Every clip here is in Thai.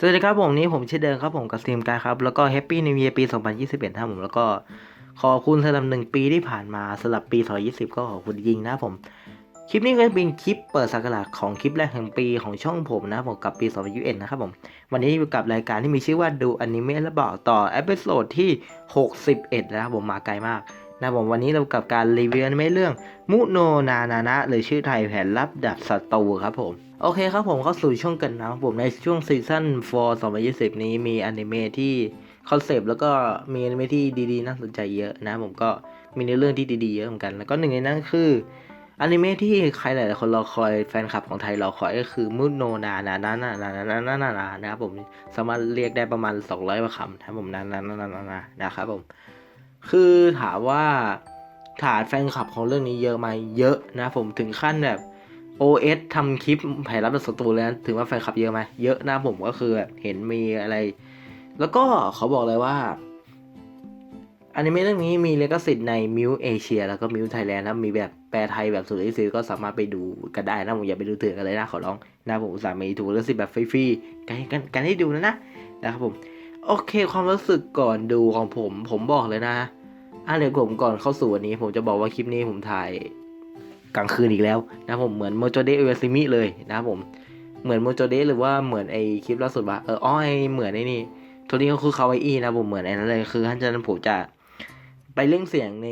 สวัสดีครับผมนี่ผมชื่อเดิมครับผมกับสตรีมการครับ แล้วก็แฮปปี้นิวเ a ียร์ปี 2021ครับผมแล้วก็ขอบคุณสำหรับหนึ่งปีที่ผ่านมาสำหรับปี 2020 ก็ขอบคุณจริงนะผม คลิปนี้ก็เป็นคลิปเปิดสักราชของคลิปแรกแห่งปีของช่องผมนะผมกับปี 2021 นะครับผม วันนี้อยู่กับรายการที่มีชื่อว่าดูอนิเมะและบอกต่อเอพิโซดที่ 61นะครับผมมาไกลมาก นะครับผมวันนี้เรากับการรีวิวอนิเรื่อง มุโนนานานะหรือชื่อไทยแผนลับดับศัตรูครับผม โอเคครับผมเข้าสู่ช่วงกันนะครับผมในช่วงซีซั่น4 2020 นี้มีอนิเมะที่คอนเซปต์แล้วก็มีอนิเมะที่ดีๆ น่าสนใจเยอะนะผมก็มีในเรื่องที่ดีๆเยอะเหมือนกัน แล้วก็หนึ่งในนั้นคืออนิเมะที่ใครหลายๆคนรอคอยแฟนคลับของไทยรอคอยก็คือมุโนนานานานานานานานานานานะครับผมสามารถเรียกได้ประมาณ 200กว่าคำนะครับผมนานานานานานะครับผม คือถามว่าฐานแฟนคลับของเรื่องนี้เยอะไหมเยอะนะผมถึงขั้นแบบ OS ทำคลิปแผนรับศัตรูเลยนะถือว่าแฟนคลับเยอะไหมเยอะนะผมก็คือแบบเห็นมีอะไร แล้วก็เขาบอกเลยว่าอนิเมะเรื่องนี้มีเลกสิทธิ์ในมิวเอเชียแล้วก็มิวไทยแลนด์นะมีแบบแปลไทยแบบสุดที่สุดก็สามารถไปดูกันได้นะผมอย่าไปดูเถื่อนกันเลยนะขอร้องนะผมสามีถูกเลกสิทธิ์แบบฟรีๆกันกันกันให้ดูนะนะนะครับผม โอเค ความรู้สึกก่อนดูของผม ผมบอกเลยนะอะเดี๋ยวผมก่อนเข้าสู่วันนี้ ผมจะบอกว่าคลิปนี้ผมถ่ายกลางคืนอีกแล้ว นะผมเหมือนโมโจเดเอเวซิมิเลยนะผมเหมือนโมโจเดหรือว่าเหมือนไอคลิปล่าสุดว่าเอออ้อไอเหมือนไอนี่ตัวนี้ก็คือคาวาอี้นะผมเหมือนไอ้นั้นเลยคือท่านจะนั้นผมจะไปเร่งเสียงใน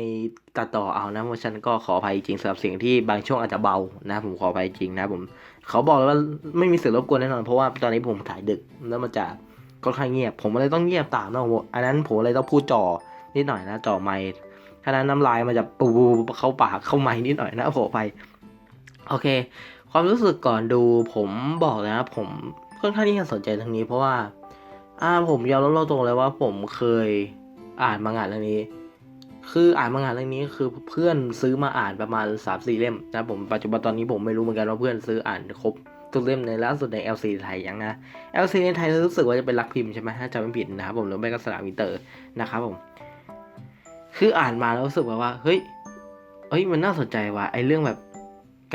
ตัดต่อเอานะเพราะฉะนันก็ขออภัยจริงสำหรับเสียงที่บางช่วงอาจจะเบานะ ผมขออภัยจริงนะผมเขาบอกเลยว่าไม่มีเสียงรบกวนแน่นอนเพราะว่าตอนนี้ผมถ่ายดึกแล้วมันจะ ก็ค่อนข้างเงียบ ผมเลยต้องเงียบตามนะผมอันนั้นผมเลยต้องพูดจ่อนิดหน่อยนะจ่อไมค์ถ้านั้นน้ำลายมันจะปูเข้าปากเข้าไมค์นิดหน่อยนะขออภัยโอเค ความรู้สึกก่อนดูผมบอกเลยนะผมค่อนข้างที่จะสนใจทางนี้ เพราะว่า อ่าผมยอมรับตรงเลยว่าผมเคยอ่านมังงะเรื่องนี้ คืออ่านมังงะเรื่องนี้คือเพื่อนซื้อมาอ่านประมาณ3ามสี่เล่มนะผมปัจจุบันตอนนี้ผมไม่รู้เหมือนกันว่าเพื่อนซื้ออ่านครบ ทุกเล่มในล่าสุดใน LC ไทยยังนะ LC ในไทยรู้สึกว่าจะเป็นรักพิมพ์ใช่ไหมถ้าจำไม่ผิดนะครับผมหรือไม่ก็สนามิเตอร์นะครับผม คืออ่านมาแล้วรู้สึกแบบว่า เฮ้ยเฮ้ยมันน่าสนใจว่ะไอเรื่องแบบ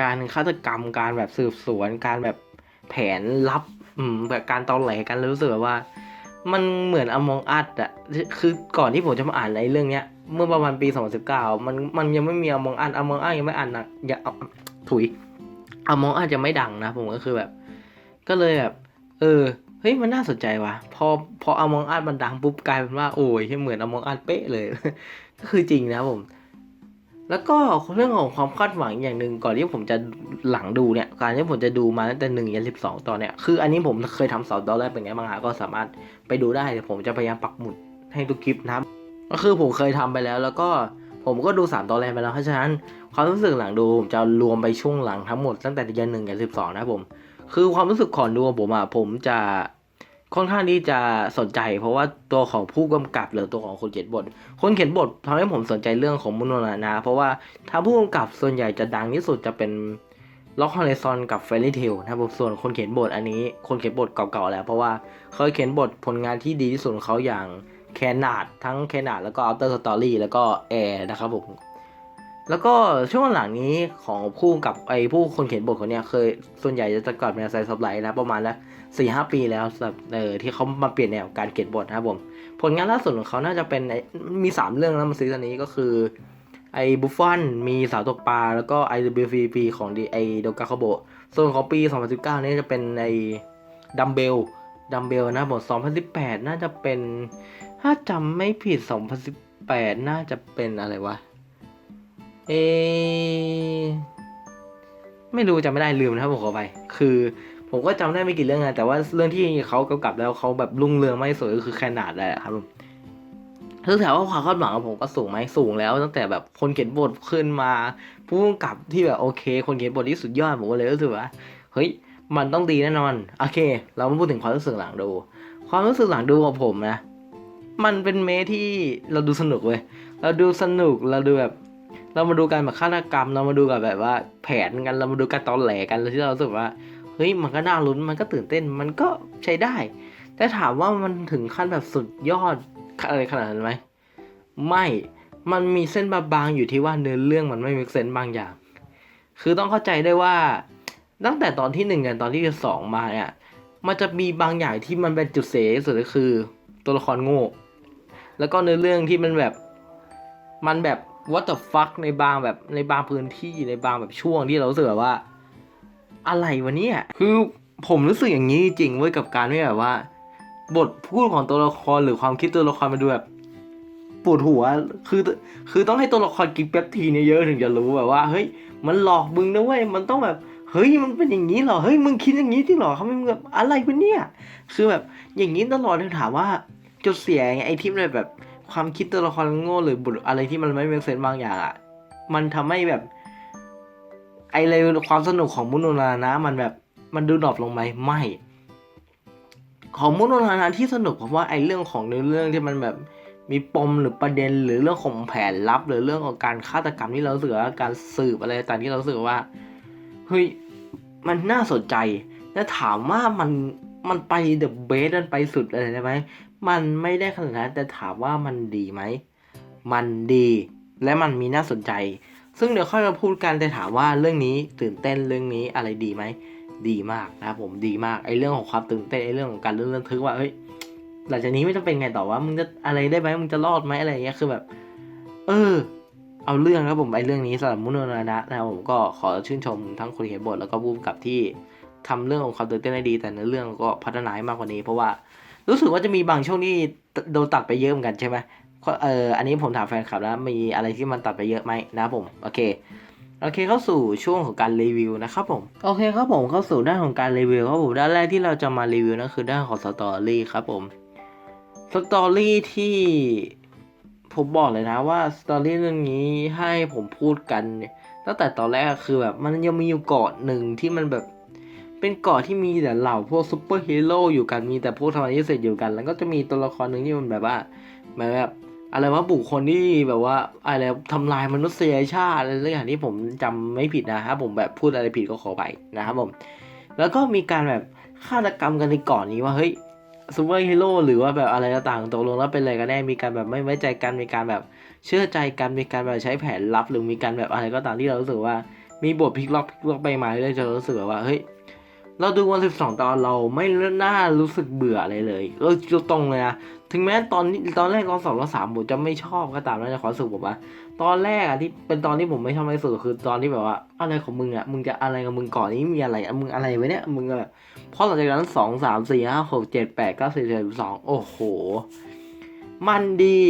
การฆาตกรรมการแบบสืบสวน การแบบแผนลับ อืมแบบการตอแหลกันรู้สึกแบบว่า มันเหมือนอมองอัดอะคือก่อนที่ผมจะมาอ่านในเรื่องเนี้ยเมื่อประมาณปี 2019 มันมันยังไม่มีอมองอัดอมองอัดยังไม่อ่านนะอย่าเอาถุย อมองอัดยังไม่ดังนะ ผมก็คือแบบ ก็เลยแบบ เออเฮ้ยมันน่าสนใจว่ะพอพออมองอัดมันดังปุ๊บกลายเป็นว่าโอ้ยเหมือนอมองอัดเป๊ะเลย ก็คือจริงนะผม แล้วก็เรื่องของความคาดหวังอย่างหนึ่งก่อนที่ผมจะหลังดูเนี่ย การที่ผมจะดูมาตั้งแต่หนึ่งยันสิบสองตอนเนี่ยคืออันนี้ผมเคยทำสอนตอนแรกเป็นไงบ้างฮะก็สามารถไปดูได้ผมจะพยายามปักหมุดให้ทุกคลิปนะก็คือผมเคยทำไปแล้ว แล้วก็ผมก็ดูสามตอนแรกไปแล้วเพราะฉะนั้น ความรู้สึกหลังดูผมจะรวมไปช่วงหลังทั้งหมดตั้งแต่ยันหนึ่งยันสิบสองนะผม คือความรู้สึกก่อนดูผมอะผมจะค่อนข้างที่จะสนใจ เพราะว่าตัวของผู้กำกับหรือตัวของคนเขียนบท คนเขียนบททำให้ผมสนใจเรื่องของมุนโนนานาเพราะว่าถ้าผู้กำกับส่วนใหญ่จะดังที่สุดจะเป็นล็อกฮอลเลซอนกับเฟร r ี t เทลนะครับผมส่วนคนเขียนบทอันนี้ คนเขียนบทเก่าๆแล้ว เพราะว่าเคยเขียนบทผลงานที่ดีที่สุดของเขาอย่างแคนนาดทั้งแคนนาดแล้วก็อัลเตอร์สตอรี่แล้วก็แอร์นะครับผม แล้วก็ช่วงหลังนี้ของผู้กับไอ้ผู้คนเขียนบทคนเนี้ยเคยส่วนใหญ่จะประกอบในไซส์ซับไลท์นะประมาณและสี่ห้าปีแล้วสำหรับเออที่เขามาเปลี่ยนแนวการเขียนบทนะครับผม ผลงานล่าสุดของเขาน่าจะเป็นมีสามเรื่องแล้วมาซีซั่นนี้ก็คือ ไอ้บุฟฟอนมีสาวตกปลาแล้วก็ IWVP ของดีไอโดกาคาโบส่วนของปี 2019 นี่จะเป็นไอ้ดัมเบลดัมเบลนะบท 2018 น่าจะเป็นถ้าจำไม่ผิด 2018 น่าจะเป็นอะไรวะ เอไม่รู้จำไม่ได้ลืมนะครับผมขอไป คือ ผมก็จำได้ไม่กี่เรื่องนะแต่ว่าเรื่องที่เขากำกับแล้วเขาแบบรุ่งเรืองไม่สวยก็คือแคนาดแหละครับผมคือถามว่าความคาดหวังของผมก็สูงไหมสูงแล้วตั้งแต่แบบคนเขียนบทขึ้นมา ผู้กำกับที่แบบโอเค คนเขียนบทที่สุดยอดผมก็เลยรู้สึกว่าเฮ้ยมันต้องดีแน่นอนโอเค เรามาพูดถึงความรู้สึกหลังดู ความรู้สึกหลังดูของผมนะ มันเป็นเมที่เราดูสนุกเว้ยเราดูสนุกเราดูแบบ เรามาดูการแบบฆาตกรรม เรามาดูกับแบบว่าแผนกันเรามาดูการตอนแหลกันแล้วที่เราสึกว่าเฮ้ยมันก็น่าลุ้นมันก็ตื่นเต้นมันก็ใช้ได้ แต่ถามว่ามันถึงขั้นแบบสุดยอดอะไรขนาดนั้นไหมไม่มันมีเส้นบางๆอยู่ที่ว่าเนื้อเรื่องมันไม่มีเซนบางอย่าง คือต้องเข้าใจได้ว่า ตั้งแต่ตอนที่หนึ่งกันตอนที่สองมาเนี่ยมันจะมีบางอย่างที่มันเป็นจุดเสียสุดก็คือ ตัวละครโง่ แล้วก็ในอเรื่องที่มันแบบมันแบบ what the fuck ในบางแบบในบางพื้นที่ในบางแบบช่วงที่เรารู้สึกแบบว่า อะไรวะเนี่ยคือผมรู้สึกอย่างนี้จริงๆเว้ยกับการที่แบบว่า บทพูดของตัวละครหรือความคิดตัวละครมันดูแบบปวดหัว คือ คือต้องให้ตัวละครกินแป๊บทีเนี่ยเยอะถึงจะรู้แบบว่า เฮ้ย มันหลอกมึงนะเว้ย มันต้องแบบ เฮ้ย มันเป็นอย่างนี้หรอ เฮ้ย มึงคิดอย่างนี้จริงหรอเขาไม่มึงแบบอะไรวะเนี่ย คือแบบ อย่างนี้ตลอดเลยถามว่า จุดเสียไงไอที่มันแบบ ความคิดตัวละครโง่หรือบทอะไรที่มันไม่เป็นเซนบางอย่างอะ มันทำให้แบบ ไอเลยความสนุกของมุโนนานะ มันแบบมันดูดรอปลงไหมไม่ ของมุโนนานะที่สนุกเพราะว่าไอเรื่องของในอเรื่องที่มันแบบมีปมหรือประเด็นหรือเรื่องของแผนลับ หรือเรื่องของการฆาตกรรมที่เรารู้สึกว่าการสืบอะไรต่างที่เรารู้สึกว่าเฮ้ยมันน่าสนใจ แล้วถามว่ามันมันไปเดอะเบสมันไปสุดอะไรได้ไหม มันไม่ได้ขนาดนั้นแต่ถามว่ามันดีไหม มันดีและมันมีน่าสนใจ ซึ่งเดี๋ยวค่อยมาพูดกันแต่ถามว่าเรื่องนี้ตื่นเต้นเรื่องนี้อะไรดีไหม ดีมากนะผมดีมากไอเรื่องของความตื่นเต้นไอเรื่องของการเรื่องระทึกว่าเฮ้ยหลังจากนี้ไม่ต้องเป็นไงต่อว่ามึงจะอะไรได้ไหมมึงจะรอดไหมอะไรอย่างเงี้ยคือแบบ เออ เอาเรื่องครับผมไอ้เรื่องนี้สำหรับมุนโนนานะนะผมก็ขอชื่นชมทั้งคนเขียนบทแล้วก็ผู้กำกับที่ทำเรื่องของความตื่นเต้นได้ดี แต่ในเรื่องก็พัฒนาให้มากกว่านี้ เพราะว่า รู้สึกว่าจะมีบางช่วงที่โดนตัดไปเยอะเหมือนกันใช่ไหมเอออันนี้ผมถามแฟนคลับแล้วมีอะไรที่มันตัดไปเยอะไหมนะผม โอเคโอเคเข้าสู่ช่วงของการรีวิวนะครับผมโอเคครับผมเข้าสู่ด้านของการรีวิวครับผมด้านแรกที่เราจะมารีวิวนั่นคือด้านของสตอรี่ครับผมสตอรี่ที่ผมบอกเลยนะว่าสตอรี่เรื่องนี้ให้ผมพูดกันตั้งแต่ตอนแรกคือแบบมันยังมีอยู่เกาะหนึ่งที่มันแบบ เป็นเกาะที่มีแต่เหล่าพวกซูเปอร์ฮีโร่อยู่กันมีแต่พวกธรรมนิเศษอยู่กัน แล้วก็จะมีตัวละครหนึ่งที่มันแบบว่าแบบอะไรว่าบุคคลที่แบบว่าอะไรทำลายมนุษยชาติอะไรสักอย่างที่ผมจำไม่ผิดนะครับผมแบบพูดอะไรผิดก็ขอไปนะครับผม แล้วก็มีการแบบฆาตกรรมกันในเกาะนี้ว่าเฮ้ยซูเปอร์ฮีโร่หรือว่าแบบอะไรต่างๆตกลงแล้วเป็นอะไรกันแน่มีการแบบไม่ไว้ใจกันมีการแบบเชื่อใจกันมีการแบบใช้แผนลับ หรือมีการแบบอะไรก็ตามที่เรารู้สึกว่ามีบทพลิกล็อกพลิกล็อกไปมาเรื่อยๆจนเรารู้สึกแบบว่าเฮ้ย เราดูวันสิบสองตอนเราไม่น่ารู้สึกเบื่ออะไรเลยเออตรงเลยนะถึงแม้ตอนนี้ตอนแรกตอนสองตอนสามผมจะไม่ชอบก็ตามแล้วจะขอสึกผมว่าตอนแรกอะที่เป็นตอนที่ผมไม่ชอบที่สุดคือตอนที่แบบว่าอะไรของมึงอะมึงจะอะไรกับมึงก่อนนี้มีอะไรอะมึงอะไรไว้เนี่ยมึงแบบเพราะหลังจากนั้นสองสามสี่ห้าหกเจ็ดแปดเก้าสิบสิบสองโอ้โห มันดี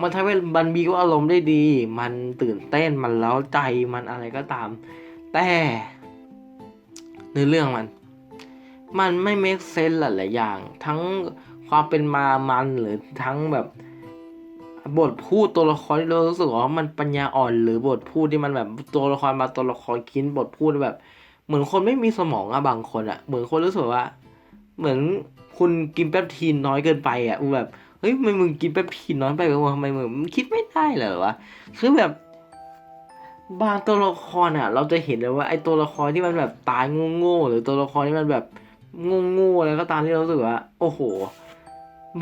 มันทำให้บันบีก็อารมณ์ได้ดี มันตื่นเต้นมันเล้าใจมันอะไรก็ตาม แต่ในเรื่องมัน มันไม่เมคเซนหลายๆอย่าง ทั้งความเป็นมามันหรือทั้งแบบบทพูดตัวละครที่เรารู้สึกว่ามันปัญญาอ่อน หรือบทพูดที่มันแบบตัวละครมาตัวละครคิดบทพูดแบบ เหมือนคนไม่มีสมองอะบางคนอะเหมือนคนรู้สึกว่า เหมือนคุณกินแป๊บทีนน้อยเกินไปอะแบบเฮ้ยทำไมมึงกินแป๊บทีนน้อยไปวะทำไมมึงมึงคิดไม่ได้เหรอวะคือแบบ บางตัวละครอะเราจะเห็นเลยว่าไอ้ตัวละครที่มันแบบตายโง่ๆหรือตัวละครที่มันแบบ โง่ๆอะไรก็ตามที่เรารู้สึกว่าโอ้โห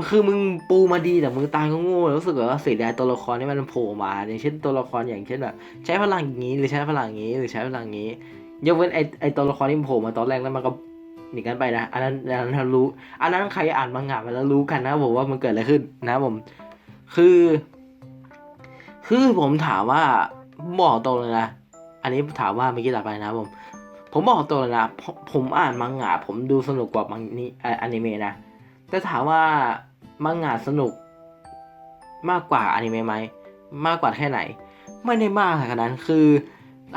คือมึงปูมาดีแต่มึงตายก็โง่รู้สึกว่าเสียดายตัวละครที่มันโผล่มาอย่างเช่นตัวละครอย่างเช่นแบบใช้พลังอย่างนี้หรือใช้พลังอย่างนี้หรือใช้พลังอย่างนี้ยกเว้นไอไอตัวละครที่มันโผล่มาตอนแรกแล้วมันก็หนีกันไปนะอันนั้นอันนั้นรู้อันนั้นใครอ่านมังงะมาแล้วรู้กันนะผมว่ามันเกิดอะไรขึ้นนะผม คือ คือผมถามว่าบอกตรงเลยนะอันนี้ถามว่าเมื่อกี้ตัดไปนะผม ผมบอกตรงเลยนะผมอ่านมังงะผมดูสนุกกว่ามังนี่อนิเมะนะแต่ถามว่ามังงะสนุกมากกว่าอนิเมะไหมมากกว่าแค่ไหน ไม่ได้มากขนาดนั้นคือ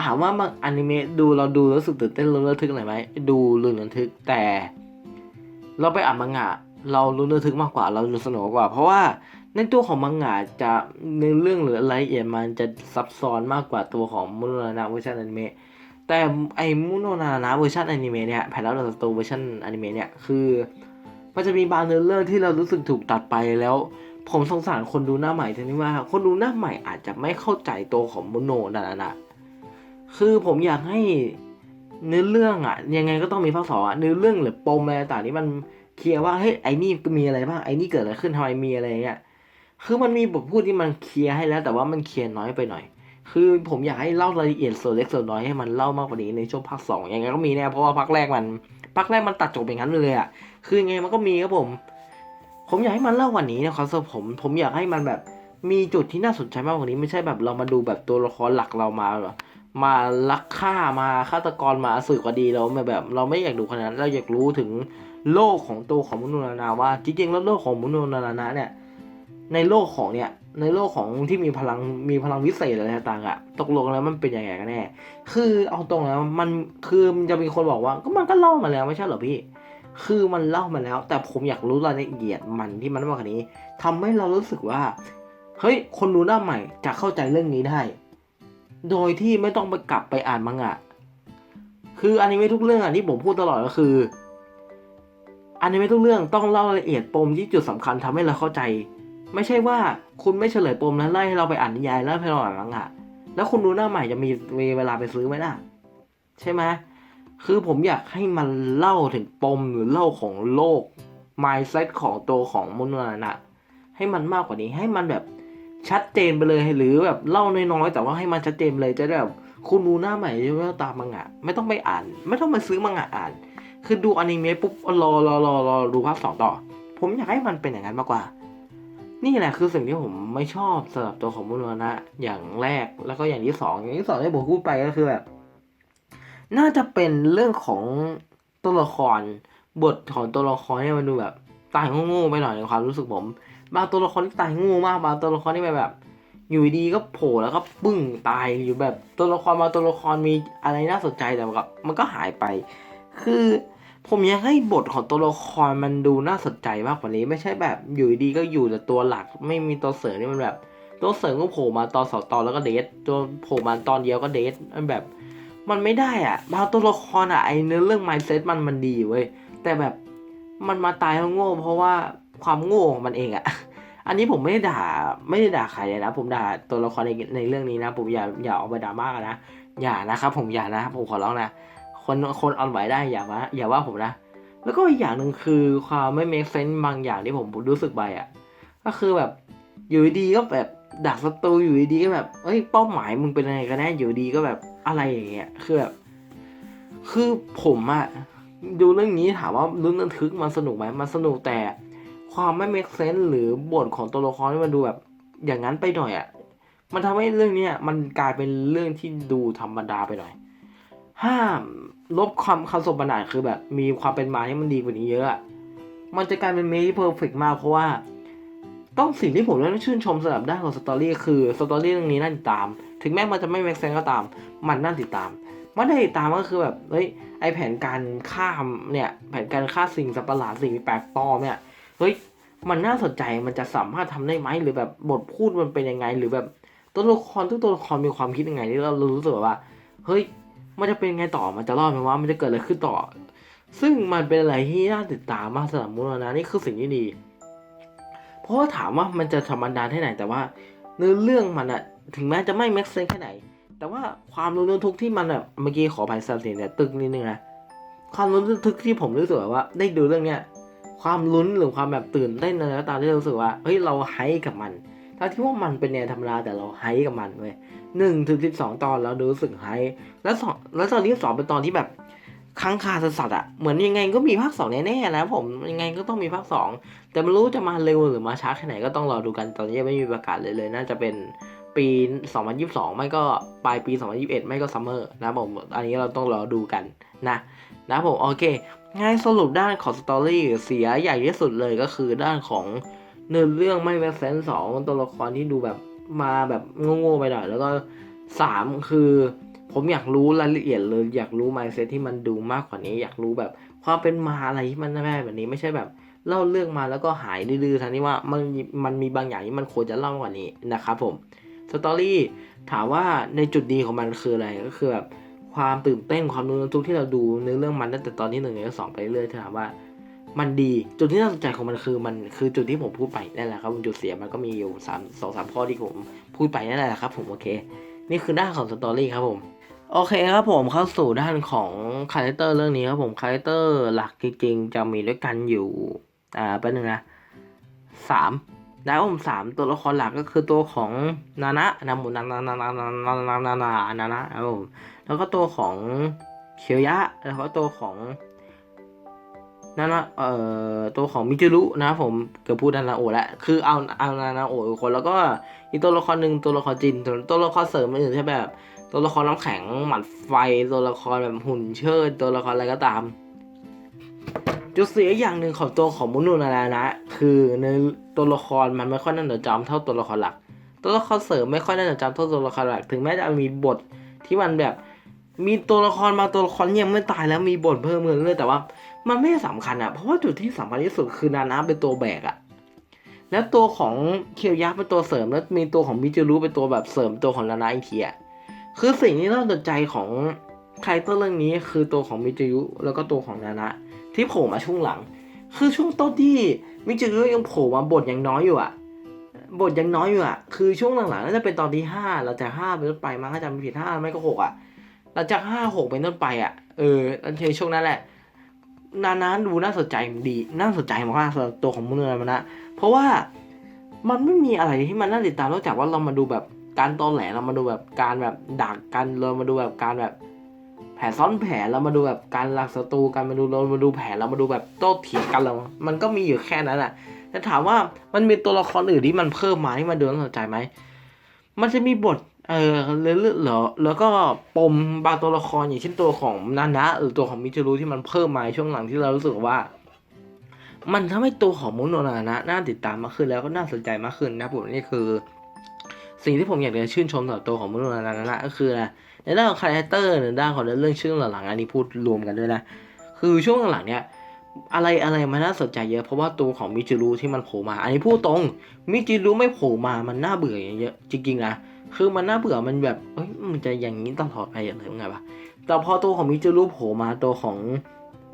ถามว่าบางอนิเมะดูเราดูรู้สึกตื่นเต้นรู้ระทึกอะไรไหมดูรู้ระทึกแต่ เราไปอ่านมังงะ เรารู้ระทึกมากกว่าเรารู้สนุกกว่า เพราะว่าในตัวของมังงะจะในเรื่องหรือรายละเอียดมันจะซับซ้อนมากกว่าตัวของมุโนานะเวอร์ชันอนิเมะ แต่ไอ้มุโนนานะเวอร์ชันอนิเมะเนี่ยแผ่นแล้วเราตัวเวอร์ชันอนิเมะเนี่ยคือมันจะมีบางเนื้อเรื่องที่เรารู้สึกถูกตัดไปแล้ว ผมสงสารคนดูหน้าใหม่ทีนี้ว่าคนดูหน้าใหม่อาจจะไม่เข้าใจตัวของมุโนนานะคือผมอยากให้เนื้อเรื่องอะยังไงก็ต้องมีภาคสองอะเนื้อเรื่องหรือปมอะไรต่างนี่มันเคลียร์ว่าเฮ้ยไอ้นี่มีอะไรบ้างไอ้นี่เกิดอะไรขึ้นทำไมมีอะไรเงี้ยคือมันมีบทพูดที่มันเคลียร์ให้แล้ว แต่ว่ามันเคลียร์น้อยไปหน่อย คือผมอยากให้เล่ารายละเอียดส่วนเล็กส่วนน้อยให้มันเล่ามากกว่านี้ในช่วงภาคสองยังไงก็มีแน่เพราะว่าภาคแรกมันภาคแรกมันตัดจบอย่างนั้นเลยอะคือยังไงมันก็มีครับผม ผมอยากให้มันเล่ากว่านี้นะครับสำหรับผมผมอยากให้มันแบบมีจุดที่น่าสนใจมากกว่านี้ไม่ใช่แบบเรามาดูแบบตัวละครหลักเรามาแบบมาลักฆ่ามาฆาตกรมาสื่อกว่าดีเราไม่แบบ เราไม่อยากดูขนาดนั้นเราอยากรู้ถึงโลกของตัวของมนุษย์นานาว่า จริงๆแล้วโลกของมนุษย์นานาเนี่ยในโลกของเนี่ย ในโลกของที่มีพลังมีพลังวิเศษอะไรต่างๆอะตกลงแล้วมันเป็นยังไงกันแน่ คือเอาตรงแล้วมันคือมันจะมีคนบอกว่าก็มันก็เล่ามาแล้วไม่ใช่เหรอพี่ คือมันเล่ามาแล้ว แต่ผมอยากรู้รายละเอียดมันที่มันมากกว่านี้ทำให้เรารู้สึกว่าเฮ้ยคนดูหน้าใหม่จะเข้าใจเรื่องนี้ได้ โดยที่ไม่ต้องไปกลับไปอ่านมังงะคืออนิเมะทุกเรื่องอะที่ผมพูดตลอดก็คืออนิเมะทุกเรื่องต้องเล่ารายละเอียดปมที่จุดสำคัญทำให้เราเข้าใจ ไม่ใช่ว่าคุณไม่เฉลยปมแล้วไล่ให้เราไปอ่านนิยายแล้วให้เราอ่านมังงะแล้วคุณดูหน้าใหม่จะมีมีเวลาไปซื้อไหมล่ะ ใช่ไหมคือผมอยากให้มันเล่าถึงปมหรือเล่าของโลก mindset ของตัวของมนุษย์นะให้มันมากกว่านี้ให้มันแบบชัดเจนไปเลยหรือแบบเล่าน้อยๆแต่ว่าให้มันชัดเจนเลยจะได้แบบคุณดูหน้าใหม่จะไม่ต้องตามมังงะไม่ต้องไปอ่าน ไม่ต้องมาซื้อมังงะอ่าน คือดูอนิเมะปุ๊บรอรอรอรอดูภาคสองต่อ ผมอยากให้มันเป็นอย่างนั้นมากกว่า นี่แหละคือสิ่งที่ผมไม่ชอบสำหรับตัวของมุนวนะ อย่างแรกแล้วก็อย่างที่สองอย่างที่สองที่ผมพูดไปก็คือแบบน่าจะเป็นเรื่องของตัวละครบทของตัวละครเนี่ยมันดูแบบตายโง่ๆไปหน่อยในความรู้สึกผมบางตัวละครที่ตายโง่มากบางตัวละครที่แบบ อยู่ดีก็โผล่แล้วก็ปึ้งตายอยู่แบบตัวละครบางตัวละครมีอะไรน่าสนใจแต่มันก็มันก็หายไป คือ ผมอยากให้บทของตัวละครมันดูน่าสนใจมากกว่านี้ ไม่ใช่แบบอยู่ดีก็อยู่แต่ตัวหลัก ไม่มีตัวเสริมนี่มันแบบ ตัวเสริมก็โผล่มาตอนสองตอนแล้วก็เดทตัวโผล่มาตอนเดียวก็เดทมันแบบ มันไม่ได้อะบางตัวละครอะไอเนื้อเรื่อง mindset มันมันดีเว้ยแต่แบบมันมาตายเพราะโง่ เพราะว่าความโง่ของมันเองอะอันนี้ผมไม่ได้ด่าไม่ได้ด่าใครเลยนะ ผมด่าตัวละครในในเรื่องนี้นะ ผมอย่าอย่าเอาไปด่ามากนะอย่านะครับผมอย่านะผมขอร้องนะ คนคนอ่อนไหวได้อย่ามาอย่าว่าผมนะ แล้วก็อีกอย่างหนึ่งคือความไม่ make sense บางอย่างที่ผมรู้สึกไปอะ ก็คือแบบอยู่ดีก็แบบดักศัตรูอยู่ดีก็แบบเอ้ยเป้าหมายมึงเป็นยังไงกันแน่อยู่ดีก็แบบอะไรอย่างเงี้ยคือแบบคือผมอะดูเรื่องนี้ถามว่าลุ้นระทึกมันสนุกไหมมันสนุกแต่ความไม่ make sense หรือบทของตัวละครที่มันดูแบบ อย่างนั้นไปหน่อยอะมันทำให้เรื่องเนี้ยมันกลายเป็นเรื่องที่ดูธรรมดาไปหน่อย ห้ามลบความคำสมบัติคือแบบ มีความเป็นมาให้มันดีกว่านี้เยอะ มันจะกลายเป็นเมที่เพอร์เฟกมากเพราะว่า ต้องสิ่งที่ผมต้องชื่นชมสำหรับด้านของสตอรี่คือสตอรี่เรื่องนี้น่าติดตาม ถึงแม้มันจะไม่แม็กเซนก็ตาม มันน่าติดตามมันน่าติดตามก็คือแบบเฮ้ยไอแผนการฆ่าเนี่ย แผนการฆ่าสิ่งสัตว์ประหลาดสิ่งแปลกปลอมเนี่ยเฮ้ยมันน่าสนใจมันจะสามารถทำได้ไหมหรือแบบบทพูดมันเป็นยังไง หรือแบบตัวละครทุกตัวละครมีความคิดยังไงที่เรารู้สึกว่า เฮ้ย มันจะเป็นไงต่อมันจะรอดไหมว่ามันจะเกิดอะไรขึ้นต่อ ซึ่งมันเป็นอะไรที่น่าติดตามมากสำหรับมุนนะนี่คือสิ่งที่ดี เพราะว่าถามว่ามันจะธรรมดาที่ไหนแต่ว่าเนื้อเรื่องมันอะถึงแม้จะไม่แม็กซ์เซนแค่ไหน แต่ว่าความรุนแรงทุกที่มันแบบเมื่อกี้ขอภัยสับเสียงเนี่ยตึกนิดนึงนะความรุนแรงทุกที่ผมรู้สึกว่าได้ดูเรื่องเนี้ยความลุ้นหรือความแบบตื่นเต้นอะไรก็ตามที่เรารู้สึกว่าเฮ้ยเราไฮกับมัน ทั้งที่ว่ามันเป็นแนวธรรมดาแต่เราไฮกับมันเว้ยหนึ่งถึงสิบสองตอนแล้วรู้สึกไฮแล้วสองแล้วตอนที่สองเป็นตอนที่แบบค้างคาสัสๆอะเหมือนยังไงก็มีภาคสองแน่ๆนะผมยังไงก็ต้องมีภาคสองแต่ไม่รู้จะมาเร็วหรือมาช้าแค่ไหนก็ต้องรอดูกันตอนนี้ยังไม่มีประกาศเลยเลย น่าจะเป็นปี 2022 ไม่ก็ปลายปี 2021 ไม่ก็ซัมเมอร์นะผมอันนี้เราต้องรอดูกันนะนะผมโอเคง่ายสรุปด้านของสตอรี่เสียใหญ่ที่สุดเลยก็คือด้านของ เนื้อเรื่องไม่แม็กเซนสองตัวละครที่ดูแบบมาแบบโง่ๆไปหน่อย แล้วก็สามคือผมอยากรู้รายละเอียดเลย อยากรู้ mindset ที่มันดูมากกว่านี้ อยากรู้แบบความเป็นมาอะไรที่มันแม่แบบนี้ไม่ใช่แบบเล่าเรื่องมาแล้วก็หายดื้อๆทั้งนี้ว่ามันมันมีบางอย่างที่มันควรจะเล่ากว่านี้นะครับผมสตอรี่ถามว่าในจุดดีของมันคืออะไรก็คือแบบความตื่นเต้นความรู้ทุกที่เราดูเนื้อเรื่องมันตั้งแต่ตอนที่หนึ่งถึงสองไปเรื่อยถามว่า มันดีจุดที่น่าสนใจของมันคือมันคือจุดที่ผมพูดไปนั่นแหละครับจุดเสียมันก็มีอยู่สามสองสามข้อที่ผมพูดไปนั่นแหละครับผมโอเค นี่คือด้านของสตอรี่ครับผมโอเคครับผมเข้าสู่ด้านของคาแรคเตอร์เรื่องนี้ครับผมคาแรคเตอร์หลักจริงๆจะมีด้วยกันอยู่อ่าเป็นหนึ่งนะสามแล้วผมสามตัวละครหลักก็คือตัวของนานะนามุนานานานานานานานานานานะครับผมแล้วก็ตัวของเคียวยะแล้วก็ตัวของ นานะเอ่อตัวของมิจิรุนะครับผมเกือบพูดนานาโอแล้วคือเอาเอานานาโอคนแล้วก็อีตัวละครหนึ่งตัวละครจินตัวตัวละครเสริมอื่นใช่แบบตัวละครน้ำแข็งหมัดไฟตัวละครแบบหุ่นเชิดตัวละครอะไรก็ตาม จุดเสียอย่างหนึ่งของตัวของมุนุนารานะ คือในตัวละครมันไม่ค่อยน่าจดจำเท่าตัวละครหลัก ตัวละครเสริมไม่ค่อยน่าจดจำเท่าตัวละครหลัก ถึงแม้จะมีบทที่มันแบบ มีตัวละครมาตัวละครยังไม่ตายแล้วมีบทเพิ่มเงินเลยแต่ว่า มันไม่สำคัญอะเพราะว่าจุดที่สำคัญที่สุดคือนานะเป็นตัวแบกอะแล้วตัวของเคียวยะเป็นตัวเสริมแล้วมีตัวของมิจูรุเป็นตัวแบบเสริมตัวของนานะอีกทีอะคือสิ่งที่น่าสนใจของคาแรคเตอร์เรื่องนี้คือตัวของมิจูรุแล้วก็ตัวของนานะที่โผล่มาช่วงหลัง คือช่วงต้นที่มิจิรุยังโผล่มาบทยังน้อยอยู่อะบทยังน้อยอยู่อะคือช่วงหลังๆน่าจะเป็นตอนที่ห้าเราจากห้าเป็นต้นไปมั้งถ้าจำไม่ผิดห้าไม่ก็หกอะหลังจากห้าหกเป็นต้นไปอะเออในช่วงนั้นแหละ นานาดูน่าสนใจดีน่าสนใจมากๆสำหรับตัวของมุนรามานะ เพราะว่ามันไม่มีอะไรที่มันน่าติดตามนอกจากว่าเรามาดูแบบการตอแหลเรามาดูแบบการแบบดักกันเรามาดูแบบการแบบแผนซ้อนแผนเรามาดูแบบการหลักศัตรูกันมาดูเรามาดูแผนเรามาดูแบบโต้เถียงกันเรา มันก็มีอยู่แค่นั้นแหละแต่ถามว่ามันมีตัวละครอื่นที่มันเพิ่มมาที่มันดูน่าสนใจไหมมันจะมีบท เออเรื่อเหรอแล้วก็ปมบางตัวละครอย่างเช่นตัวของนานะหรือตัวของมิจูรุที่มันเพิ่มมาช่วงหลังที่เรารู้สึกว่า มันทำให้ตัวของมุโนนานะน่าติดตามมากขึ้นแล้วก็น่าสนใจมากขึ้นนะผมนี่คือ สิ่งที่ผมอยากจะชื่นชมสำหรับตัวของมุโนนานะก็คือในด้านของคาแรคเตอร์ในด้านของเรื่องชื่อหลังๆอันนี้พูดรวมกันด้วยนะคือช่วงหลังเนี่ยอะไรอะไรมันน่าสนใจเยอะ เพราะว่าตัวของมิจิรุที่มันโผล่มา อันนี้พูดตรงมิจิรุไม่โผล่มามันน่าเบื่ออย่างเยอะจริงๆนะ คือมันน่าเบื่อมันแบบเอ้ยมันจะอย่างนี้ตลอดไปอย่างไรไงวะแต่พอตัวของมิจิรุโผล่มาตัวของ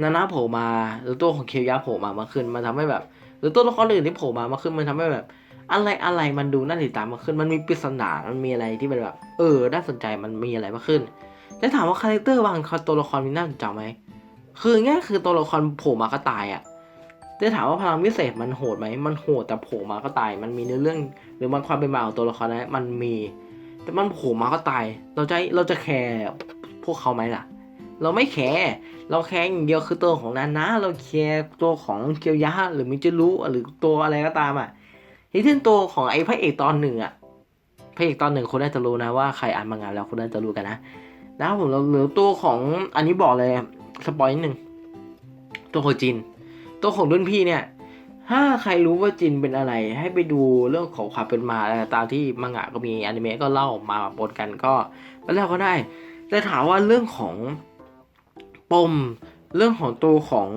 นานาโผล่มาหรือตัวของเคียวยะโผล่มามาขึ้นมันทำให้แบบ หรือตัวละครอื่นที่โผล่มามาขึ้นมันทำให้แบบ อะไรอะไรมันดูน่าติดตามมากขึ้น มันมีปริศนา มันมีอะไรที่มันแบบ เออน่าสนใจมันมีอะไรมากขึ้นแต่ถามว่าคาแรคเตอร์บางตัวละครมีน่าสนใจไหมคือง่ายคือตัวละครโผล่มาก็ตายอะ่ะแต่ถามว่าพลังวิเศษมันโหดไหม มันโหดแต่โผล่มาก็ตาย มันมีเนื้อเรื่อง หรือมันความเป็นมาของตัวละครนะมันมี แต่มันโผล่มาก็ตาย เราจะเราจะแคร์พวกเขาไหมล่ะ เราไม่แคร์เราแคร์อย่างเดียวคือตัวของนานะเราแคร์ตัวของเกียวยะหรือมิจิรุหรือตัวอะไรก็ตามอะอย่เช่นตัวของไอ้พระเอกตอนหนึ่งอะพระเอกตอนหนึ่งคนน่าจะรู้นะว่าใครอ่านมางานแล้วคนน่าจะรู้กันนะนะผมเราเหลือตัวของอันนี้บอกเลยสปอยนิดหนึ่งตัวของจิน ตัวของรุ่นพี่เนี่ย ถ้าใครรู้ว่าจินเป็นอะไร ให้ไปดูเรื่องของความเป็นมาตามที่มังงะก็มีอนิเมะก็เล่ามาปนกันก็ไปแล้วก็ได้ แต่ถามว่าเรื่องของปมเรื่องของตัวของ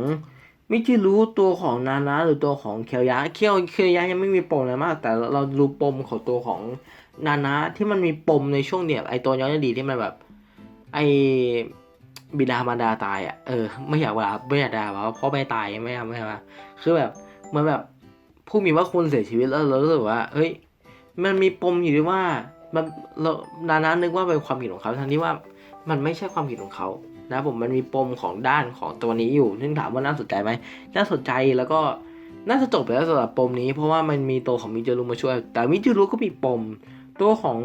มิจิรู้ตัวของนานะหรือตัวของเคียวยะเคียวเคียวยะยังไม่มีปมอะไรมาก แต่เราดูปมของตัวของนานะที่มันมีปมในช่วงเนี่ยไอตัวย้อนอดีตที่มันแบบ ไอบิดามารดาตายอะเออไม่อยากว่าไม่อยากด่าว่าพ่อแม่ตายไม่เอาไม่เอาคือแบบ มันแบบผู้มีว่าคุณเสียชีวิตแล้วเรารู้สึกว่าเฮ้ย มันมีปมอยู่ที่ว่ามันเรานานะนึกว่าเป็นความผิดของเขาทั้งที่ว่ามันไม่ใช่ความผิดของเขานะผมมันมีปมของด้านของตัวนี้อยู่ซึ่งถามว่าน่าสนใจไหมน่าสนใจแล้วก็น่าจะจบไปแล้วสำหรับปมนี้ เพราะว่ามันมีตัวของมิจูรุมาช่วย แต่มิจูรุก็มีปม ตัวของ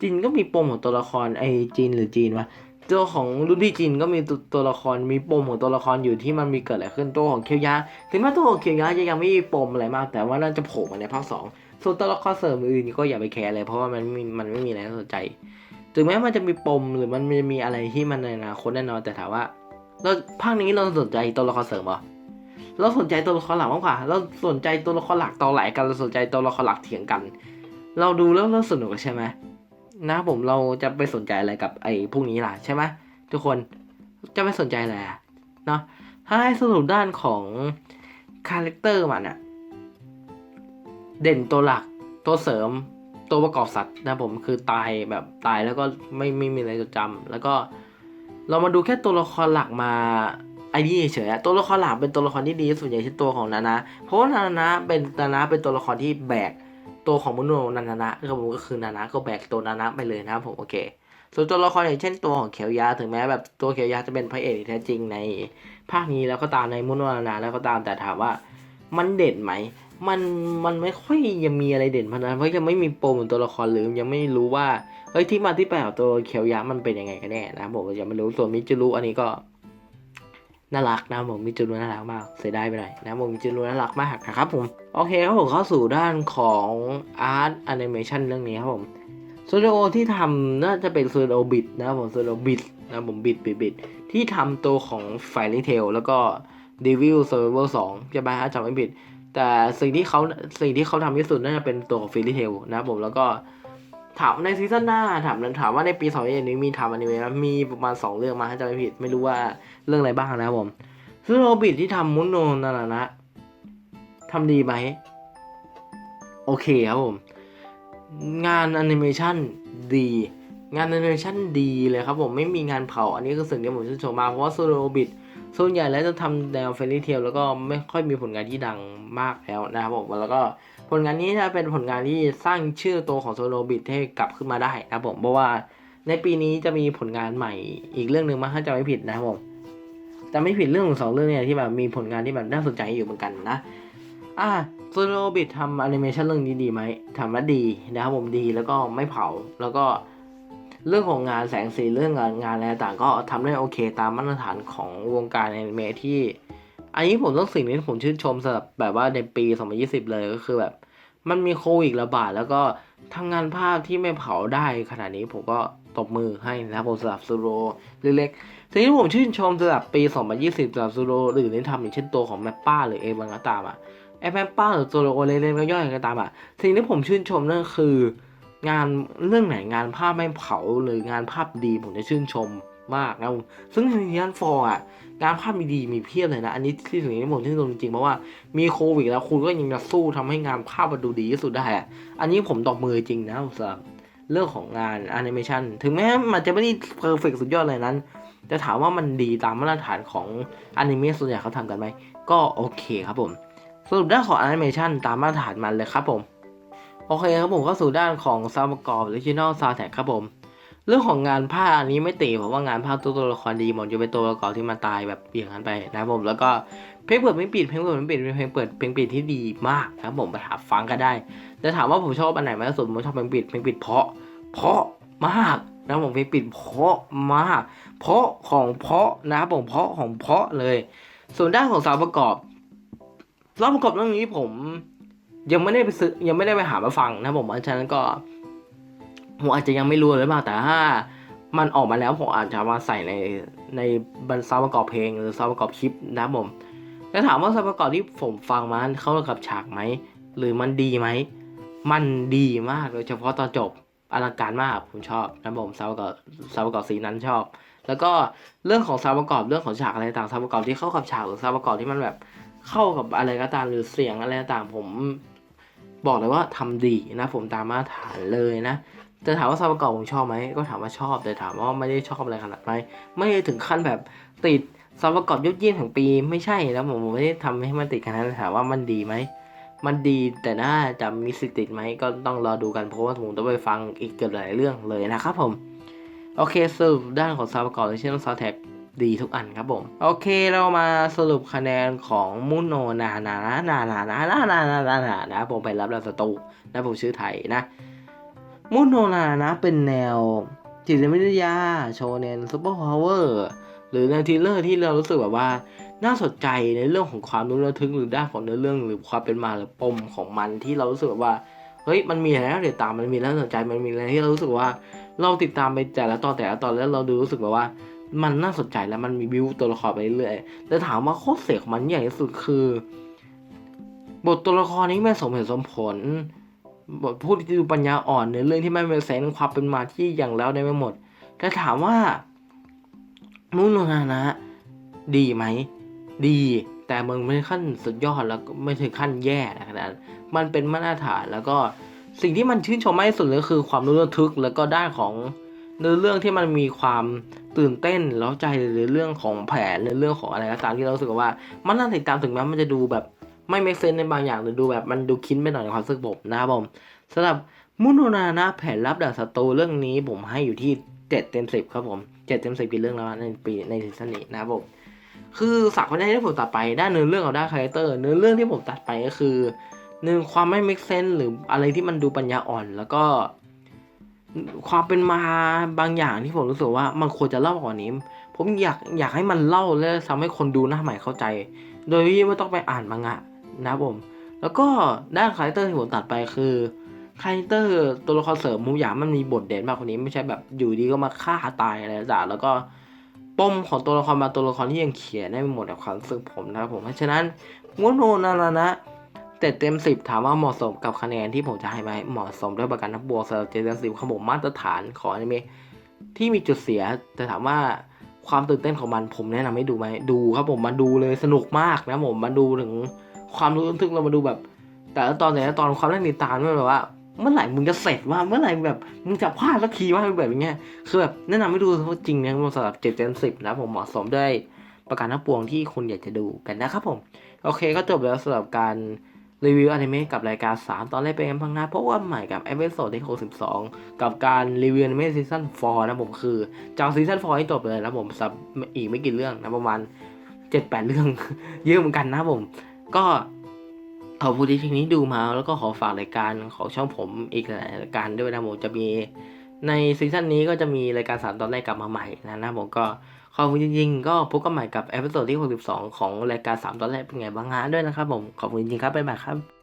จินก็มีปมของตัวละครไอจินหรือจีนวะ ตัวของรุ่นพี่จินก็มีตัวตัวละครมีปมของตัวละครอยู่ที่มันมีเกิดอะไรขึ้นตัวของเคียวยะถึงแม้ตัวของเคียวยะจะยังไม่มีปมอะไรมาก แต่ว่าน่าจะโผล่มาในภาคสองส่วนตัวละครเสริมอื่นก็อย่าไปแคร์เลยเพราะว่ามันมมันไม่มีอะไรน่าสนใจถึงแม้มันจะมีปมหรือมันจะมีอะไรที่มันในอนาคตแน่นอนแต่ถามว่าเราภาคนี้เราสนใจตัวละครเสริมเหรอเราสนใจตัวละครหลักมากกว่า เราสนใจตัวละครหลักต่อแหลกันเราสนใจตัวละครหลักเถียงกัน เราดูแล้วเราสนุกใช่ไหม นะผมเราจะไปสนใจอะไรกับไอ้พวกนี้ล่ะใช่ไหมทุกคนจะไม่สนใจอะไรเนาะถ้าให้สรุปด้านของคาแรคเตอร์มันอะเด่นตัวหลักตัวเสริมตัวประกอบสัตว์นะผมคือตายแบบตายแล้วก็ไม่ไม่มีอะไรจดจำแล้วก็เรามาดูแค่ตัวละครหลักมาไอ้นี่เฉยๆอะตัวละครหลักเป็นตัวละครที่ดีส่วนใหญ่ที่ตัวของนานะเพราะว่านานะเป็นนานะเป็นตัวละครที่แบก ตัวของมุโนะนานะก็ผมก็คือนานะก็แบกตัวนานะไปเลยนะครับผมโอเค ส่วนตัวละครอย่างเช่นตัวของเขียวยาถึงแม้แบบตัวเขียวยาจะเป็นพระเอกที่แท้จริงใน ภาคนี้แล้วก็ตามในมุโนะนานะแล้วก็ตามแต่ถามว่ามันเด่นไหมมันมันไม่ค่อยยังมีอะไรเด่นพนันเพราะยังไม่มีโปรเหมือนตัวละครหรือยังไม่รู้ว่าเฮ้ยที่มาที่ไปของตัวเคียวยะมันเป็นยังไงกันแน่นะครับผมยังไม่รู้ส่วนมิจูรุอันนี้ก็ น่ารักนะผมมิจูรุน่ารักมากเสียดายไปหน่อยนะผมมิจูรุน่ารักมากนะครับผมโอเคครับผมเข้าสู่ด้านของอาร์ตแอนิเมชันเรื่องนี้ครับผมสตูดิโอที่ทำน่าจะเป็นสตูดิโอบิดนะครับผมสตูดิโอบิดนะผมบิดบิดบิดที่ทำตัวของไฟลิเทลแล้วก็ Devil Survivor 2จะไปฮะจำไม่ผิดแต่สิ่งที่เขาสิ่งที่เขาทำที่สุดน่าจะเป็นตัวของฟิลิเทลนะครับผมแล้วก็ ถามในซีซั่นหน้าถามถามว่าในปี2 0 2นี้มีทำอนิเมะมมีประมาณ2เรื่องมาถ้าจำไม่ผิด ไม่รู้ว่าเรื่องอะไรบ้างนะครับผมซึ่งโรบิทที่ทำมุนโนนานานะทำดีไหมโอเคครับผม งานแอนิเมชันดี งานแอนิเมชันดีเลยครับผมไม่มีงานเผา อันนี้คือสิ่งที่ผมชื่นชมมาเพราะว่าโซโลบิท ส่วนใหญ่แล้วจะทำแนวเฟรนี่เทลแล้วก็ไม่ค่อยมีผลงานที่ดังมากแล้วนะครับผมแล้วก็ผลงานนี้จะเป็นผลงานที่สร้างชื่อตัวของโซโลบิทให้กลับขึ้นมาได้นะครับผมเพราะว่าในปีนี้จะมีผลงานใหม่อีกเรื่องหนึ่งมาถ้าจะไม่ผิดนะครับผมจะไม่ผิดเรื่องของสองเรื่องเนี่ยที่แบบมีผลงานที่แบบน่าสนใจอยู่เหมือนกันนะอ่าโซโลบิททำแอนิเมชันเรื่องนี้ดีไหมทำแล้วดีนะครับผมดีแล้วก็ไม่เผาแล้วก็ เรื่องของงานแสงสีเรื่องงานงานอะไรต่างก็ทำได้โอเคตามมาตรฐานของวงการแอนิเมะที่ อันนี้ผมต้องสิ่งที่ผมชื่นชมสำหรับแบบว่าในปี 2020 เลยก็คือแบบ มันมีโควิดระบาดแล้วก็ทำงานภาพที่ไม่เผาได้ขนาดนี้ผมก็ตบมือให้นะผมสำหรับซูโรเล็กๆสิ่งที่ผมชื่นชมสำหรับปี 2020สำหรับซูโรหรือที่ทำอย่างเช่นตัวของแมปป้าหรือเอวังก็ตามอะไอแมปป้าหรือซูโรเล็กๆย่อยๆก็ตามอะสิ่งที่ผมชื่นชมนั่นคือ งานเรื่องไหนงานภาพไม่เผาหรืองานภาพดีผมจะชื่นชมมากนะซึ่งในยันฟอร์อะงานภาพมีดีมีเพียบเลยนะ อันนี้ที่สิ่งที่ผมชื่นชมจริงๆเพราะว่ามีโควิดแล้วคุณก็ยังจะสู้ทำให้งานภาพมันดูดีที่สุดได้อะอันนี้ผมตอบมือจริงนะสำหรับเรื่องของงานแอนิเมชันถึงแม้มันจะไม่ได้เพอร์เฟกสุดยอดเลยนั้นแต่ถามว่ามันดีตามมาตรฐานของอนิเมะส่วนใหญ่เขาทำกันไหมก็โอเคครับผม สรุปได้ของแอนิเมชันตามมาตรฐานมันเลยครับผม โอเคครับผมเข้าสู่ด้านของซาวประกอบ Original Soundtrack ครับผม เรื่องของงานภาพอันนี้ไม่ตีเพราะว่างานภาพตัวตัวละครดีหมดจะเป็นตัวประกอบที่มันตายแบบอย่างนั้นไปนะครับผมแล้วก็เพลงเปิดไม่ปิดเพลงเปิดไม่ปิดเป็นเพลงเปิดเพลงปิดที่ดีมากครับผมไปหาฟังก็ได้แต่ถามว่าผมชอบอันไหนมากที่สุดผมชอบเพลงปิดเพลงปิดเพราะ เพราะมากนะครับผมเพลงปิดเพราะมาก เพราะของเพราะนะครับผมเพราะของเพราะเลย ส่วนด้านของสาวประกอบสาวประกอบเรื่องนี้ผม ยังไม่ได้ไปซื้อยังไม่ได้ไปหามาฟังนะผมเพราะฉะนั้นก็ผมอาจจะยังไม่รู้เลยบ้างแต่ถ้ามันออกมาแล้วผมอาจจะมาใส่ในในบรรซาวประกอบเพลงหรือซาวประกอบคลิปนะผมแล้วถามว่าซาวประกอบที่ผมฟังมาเข้ากับฉากไหมหรือมันดีไหมมันดีมากโดยเฉพาะตอนจบอลังการมากผมชอบนะผมซาวประกอบซาวประกอบสีนั้นชอบ แล้วก็เรื่องของซาวประกอบเรื่องของฉากอะไรต่างซาวประกอบที่เข้ากับฉากหรือซาวประกอบที่มันแบบเข้ากับอะไรก็ตามหรือเสียงอะไรต่างผม บอกเลยว่าทำดีนะผมตามมาตรฐานเลยนะแต่ถามว่าซาวประกอบผมชอบไหมก็ถามว่าชอบ แต่ถามว่าไม่ได้ชอบอะไรขนาดไหนไม่ได้ถึงขั้นแบบติดซาวประกอบยอดเยี่ยมแห่งปีไม่ใช่นะผมผมไม่ได้ทำให้มันติดขนาดนั้นถามว่ามันดีไหมมันดีแต่น่าจะมีสิทธิ์ติดไหมก็ต้องรอดูกันเพราะว่าผมต้องไปฟังอีกเกือบหลายเรื่องเลยนะครับผม โอเคสรุปด้านของซาวประกอบในเช่นซาวแท็ก ดีทุกอันครับผม โอเคเรามาสรุปคะแนนของมุโนนานานานานานานานานานานานะผมไปรับดาวสตูนะผมชื่อไทยนะ มุโนนานะเป็นแนวจิตวิทยาโชเนนซูเปอร์พาวเวอร์หรือแนวทีเลอร์ที่เรารู้สึกแบบว่าน่าสนใจในเรื่องของความรู้ระทึกหรือด้านของเนื้อเรื่อง หรือความเป็นมาหรือปมของมันที่เรารู้สึกแบบว่าเฮ้ยมันมีอะไรน่าติดตามมันมีอะไรน่าสนใจมันมีอะไรที่เรารู้สึกว่า เราติดตามไปแต่ละตอนแต่ละตอนแล้วเราดูรู้สึกแบบว่า มันน่าสนใจแล้วมันมีบิวตัวละครไปเรื่อยๆแต่ถามว่าโคตรเสียของมันใหญ่ที่สุดคือ บทตัวละครนี้ไม่สมเหตุสมผล บทพูดที่ดูปัญญาอ่อนในเรื่องที่ไม่เป็นแสนความเป็นมาที่อย่างแล้วได้ไม่หมด แต่ถามว่ามุนนานะ ดีไหม ดี แต่มึงไม่ขั้นสุดยอดแล้วไม่ถึงขั้นแย่นะขนาดนั้นมันเป็นมาตรฐานแล้วก็สิ่งที่มันชื่นชมมากที่สุดเลยคือความรู้ระทึกแล้วก็ด้านของ เนื้อเรื่องที่มันมีความตื่นเต้นแล้วใจในเรื่องของแผนในเรื่องของอะไรก็ตามที่เราสึกว่า มันน่าติดตามถึงแม้มันจะดูแบบไม่เมคเซนในบางอย่างหรือดูแบบมันดูคิดไปหน่อยในความรู้สึกผมนะครับผมสำหรับมุโนนานะแผนรับดาบศัตรูเรื่องนี้ผมให้อยู่ที่เจ็ดเต็มสิบครับผมเจ็ดเต็มสิบปีเรื่องแล้วในปีในซีซั่นนี้นะครับผมคือสักคะแนนที่ผมตัดไปด้านเนื้อเรื่องกับด้านคาแรคเตอร์เนื้อเรื่องที่ผมตัดไปก็คือหนึ่งความไม่ make sense หรืออะไรที่มันดูปัญญาอ่อน แล้วก็ ความเป็นมาบางอย่างที่ผมรู้สึกว่ามันควรจะเล่ากว่านี้ ผมอยากอยากให้มันเล่าและทำให้คนดูหน้าใหม่เข้าใจ โดยที่ไม่ต้องไปอ่านมังงะนะผม แล้วก็ด้านคาแรคเตอร์ที่ผมตัดไปคือคาแรคเตอร์ตัวละครเสริมมูอยามันมีบทเด่นมากกว่านี้ไม่ใช่แบบอยู่ดีก็มาฆ่าตายอะไรต่างแล้วก็ปมของตัวละครบาตัวละครที่ยังเขียนได้ไม่หมดกับความรู้สึกผมนะครับผมเพราะฉะนั้นงวโนนารานะ แต่เต็มสิบถามว่าเหมาะสมกับคะแนนที่ผมจะให้ไหมเหมาะสมด้วยประกันทับบวกสำหรับเจ็ดเต็มสิบของผมมาตรฐานของอนิเมะที่มีจุดเสียแต่ถามว่าความตื่นเต้นของมันผมแนะนำให้ดูไหมดูครับผมมาดูเลยสนุกมากนะผมมาดูถึงความรู้ทึกเรามาดูแบบ แต่ละตอนแต่ละตอนความน่าติดตามมันแบบว่า เมื่อไหร่มึงจะเสร็จว่าเมื่อไหร่แบบมึงจะพลาดสักทีว่าแบบอย่างเงี้ยคือแบบแนะนำให้ดูเพราะจริงนะสำหรับเจ็ดเจนสิบนะผมเหมาะสมด้วยประการทั้งปวงที่คุณอยากจะดูกันนะครับผม โอเคก็จบแล้วสำหรับการ รีวิวอนิเมะกับรายการ 3 ตอนแรกเป็นกันพังนะเพราะว่าใหม่กับเอพิโซดที่62 กับการรีวิวอนิเมะซีซั่น4นะผมคือจะเอาซีซั่น4ให้จบเลยนะผมสับอีกไม่กี่เรื่องนะประมาณ 7-8 เรื่อง เยอะเหมือนกันนะผม ก็ขอบคุณที่ทีนี้ดูมาแล้วก็ขอฝากรายการของช่องผมอีกหลายรายการด้วยนะผมจะมีในซีซั่นนี้ก็จะมีรายการสามตอนแรกกลับมาใหม่นะนะผมก็ ขอบคุณจริงๆ ก็พบกันใหม่กับเอพิโซดที่ 62 ของรายการสามตอนแรกเป็นไงบ้างฮะด้วยนะครับผม ขอบคุณจริงๆครับ บ๊ายบายครับ